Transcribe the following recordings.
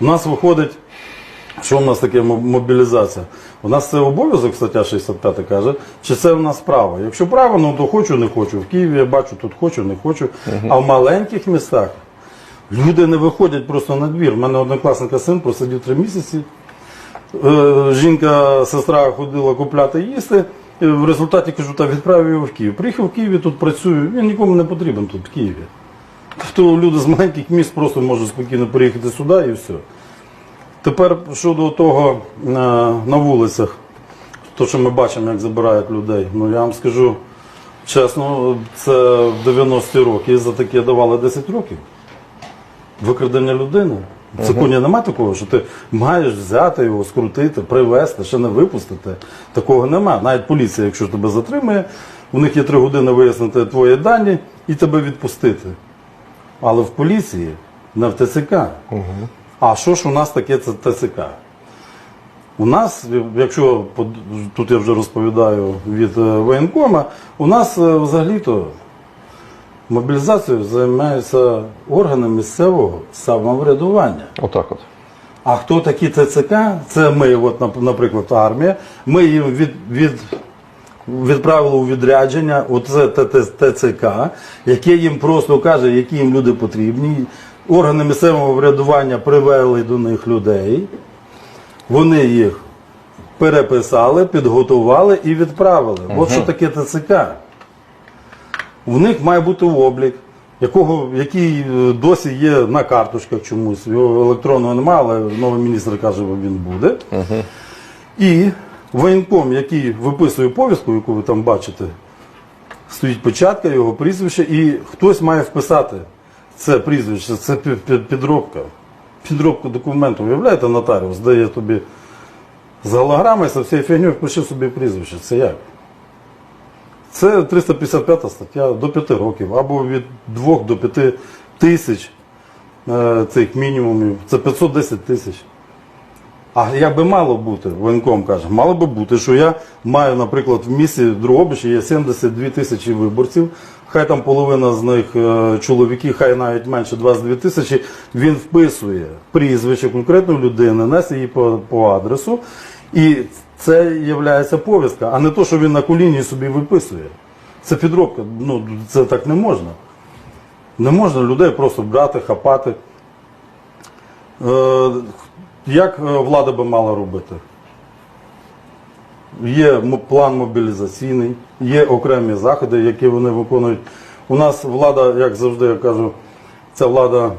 У нас виходить, що в нас таке мобілізація? У нас це обов'язок, стаття 65 каже, чи це в нас право? Якщо право, ну то хочу, не хочу. В Києві я бачу, тут хочу, не хочу. А в маленьких містах люди не виходять просто на двір. У мене однокласника син просидів три місяці. Е, Жінка, сестра ходила купляти їсти. В результаті кажу, та відправив його в Київ. Приїхав в Києві, тут працюю. Він нікому не потрібен тут, в Києві. Тобто люди з маленьких міст просто можуть спокійно приїхати сюди і все. Тепер щодо того е, на вулицях, то, що ми бачимо, як забирають людей. Ну я вам скажу чесно, це в 90-ті роки за таке давали 10 років. Викрадення людини. В законі немає такого, що ти маєш взяти його, скрутити, привезти, ще не випустити. Такого немає. Навіть поліція, якщо тебе затримує, у них є три години вияснити твої дані і тебе відпустити. Але в поліції, не в ТЦК. А що ж у нас таке це ТЦК? У нас, якщо тут я вже розповідаю від е, воєнкома, у нас е, взагалі-то мобілізацією займаються органи місцевого самоврядування. Отак от. А хто такі ТЦК? Це ми, от, наприклад, армія. Ми їм від, від, відправили у відрядження, оце ТЦК, яке їм просто каже, які їм люди потрібні. Органи місцевого врядування привели до них людей. Вони їх переписали, підготували і відправили. От що таке ТЦК. У них має бути облік, якого, який е, досі є на карточках чомусь. Його електронного немає, але новий міністр каже, що він буде. І воєнком, який виписує повістку, яку ви там бачите, стоїть початка, його прізвище, і хтось має вписати це прізвище, це пі- пі- підробка. Підробка документу. Уявляєте, нотаріус дає тобі з голограми, з всією фігньою впиши собі прізвище. Це як? Це 355 стаття до 5 років, або від 2 до 5 тисяч е, цих мінімумів. Це 510 тисяч. А як би мало бути, воєнком каже, мало би бути, що я маю, наприклад, в місті Дрогобичі є 72 тисячі виборців, хай там половина з них е, чоловіки, хай навіть менше 22 тисячі, він вписує прізвище конкретної людини, несе її по, по адресу, і це є повістка, а не то, що він на коліні собі виписує. Це підробка, ну це так не можна. Не можна людей просто брати, хапати. Е, Як е, влада би мала робити? Є план мобілізаційний, є окремі заходи, які вони виконують. У нас влада, як завжди я кажу, ця влада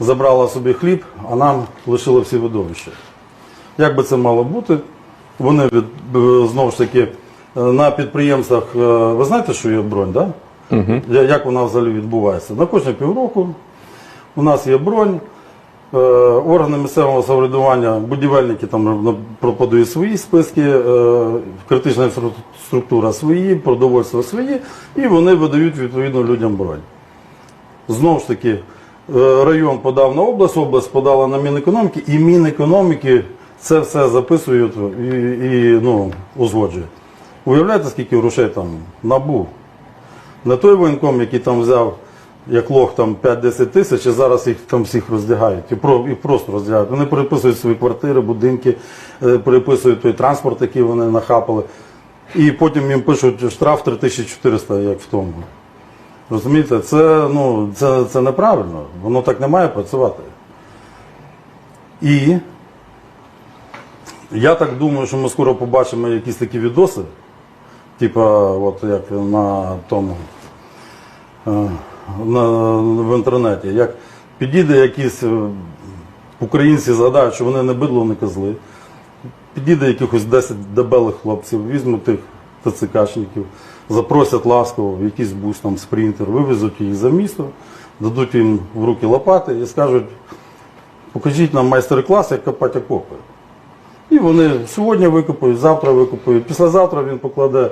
забрала собі хліб, а нам лишила всі видовища. Як би це мало бути? Вони від, знову ж таки е, на підприємствах, е, ви знаєте, що є бронь, так? Да? Як вона взагалі відбувається? На кожні півроку у нас є бронь. Е, Органи місцевого самоврядування, будівельники там пропонують свої списки, е, критична інфраструктура свої, продовольство свої, і вони видають відповідно людям бронь. Знову ж таки, е, район подав на область, область подала на Мінекономіки, і Мінекономіки це все записують і, і ну, узгоджують. Уявляєте, скільки грошей там набув? Не той воєнком, який там взяв як лох там 5-10 тисяч, і зараз їх там всіх роздягають. І, про, і просто роздягають. Вони переписують свої квартири, будинки, е, переписують той транспорт, який вони нахапали. І потім їм пишуть штраф 3400, як в тому. Розумієте, це, ну, це, це неправильно. Воно так не має працювати. І я так думаю, що ми скоро побачимо якісь такі відоси, типа, от як на тому в інтернеті, як підійде якісь е, українці, згадають, що вони не бидло, не козли. Підійде якихось 10 дебелих хлопців, візьмуть тих ТЦКшників, запросять ласково в якийсь бус, там спринтер, вивезуть їх за місто, дадуть їм в руки лопати і скажуть, покажіть нам майстер-клас, як копати окопи. І вони сьогодні викопають, завтра викопають. Післязавтра він покладе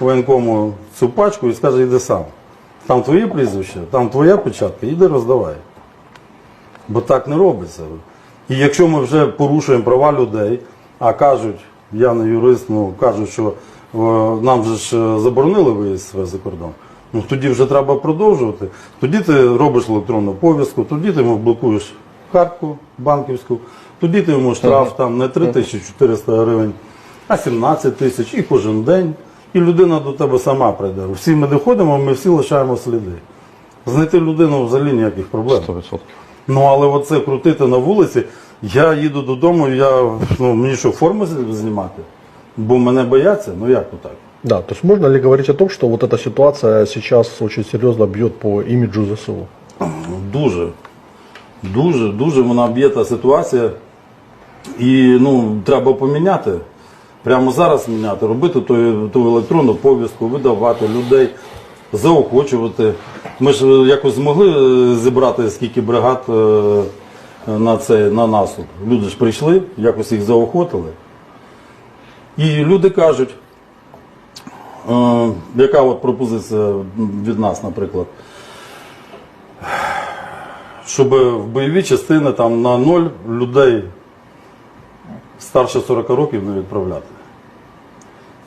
воєнкому цю пачку і скаже, йди сам. Там твоє прізвище, там твоя печатка, іди роздавай. Бо так не робиться. І якщо ми вже порушуємо права людей, а кажуть, я не юрист, ну кажуть, що е, нам же ж е, заборонили виїзд за кордон. Ну тоді вже треба продовжувати. Тоді ти робиш електронну повістку, тоді ти йому блокуєш картку банківську, тоді ти йому штраф там не 3400 гривень, а 17 тисяч і кожен день. І людина до тебе сама прийде. Всі ми доходимо, ми всі лишаємо сліди. Знайти людину взагалі ніяких проблем. 100%. Ну але оце крутити на вулиці, я їду додому, я, ну, мені що, форму знімати? Бо мене бояться, ну як то так? Да, то есть можно ли говорить о том, что вот эта ситуация сейчас очень серьезно бьет по имиджу ЗСУ? Дуже, дуже, дуже вона б'є та ситуація. І ну, треба поміняти. Прямо зараз міняти, робити ту, ту електронну повістку, видавати людей, заохочувати. Ми ж якось змогли е, зібрати скільки бригад е, на цей на наступ. Люди ж прийшли, якось їх заохотили. І люди кажуть, е, яка от пропозиція від нас, наприклад щоб в бойові частини там на ноль людей старше 40 років не відправляти.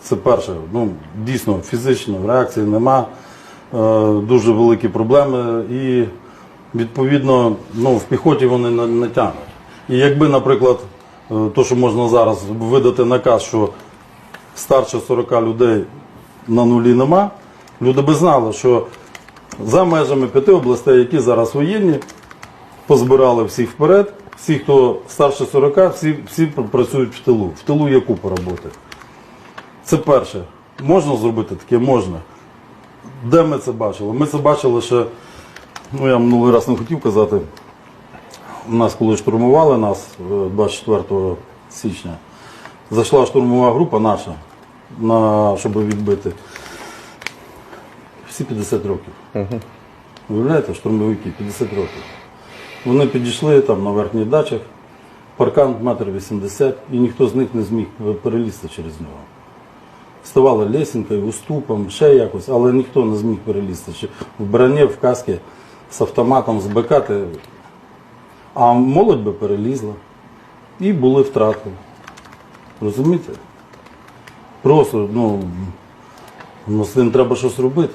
Це перше. Ну, дійсно, фізично реакції нема, е, дуже великі проблеми і відповідно ну, в піхоті вони не, не тягнуть. І якби, наприклад, е, то, що можна зараз видати наказ, що старше 40 людей на нулі нема, люди би знали, що за межами п'яти областей, які зараз воєнні, позбирали всіх вперед. Всі, хто старше 40, всі, всі працюють в тилу. В тилу є купа роботи. Це перше. Можна зробити таке? Можна. Де ми це бачили? Ми це бачили ще, ну я минулий раз не хотів казати. У нас, коли штурмували нас е, 24 січня, зайшла штурмова група наша, на, щоб відбити. Всі 50 років. Уявляєте, штурмовики 50 років. Вони підійшли там на верхніх дачах, паркан метр 80, і ніхто з них не зміг перелізти через нього. Ставали лесенкою, уступом, ще якось, але ніхто не зміг перелізти. Чи в броні, в каски, з автоматом, з БК. ти- А молодь би перелізла. І були втрати. Розумієте? Просто, ну, ну з цим треба щось робити.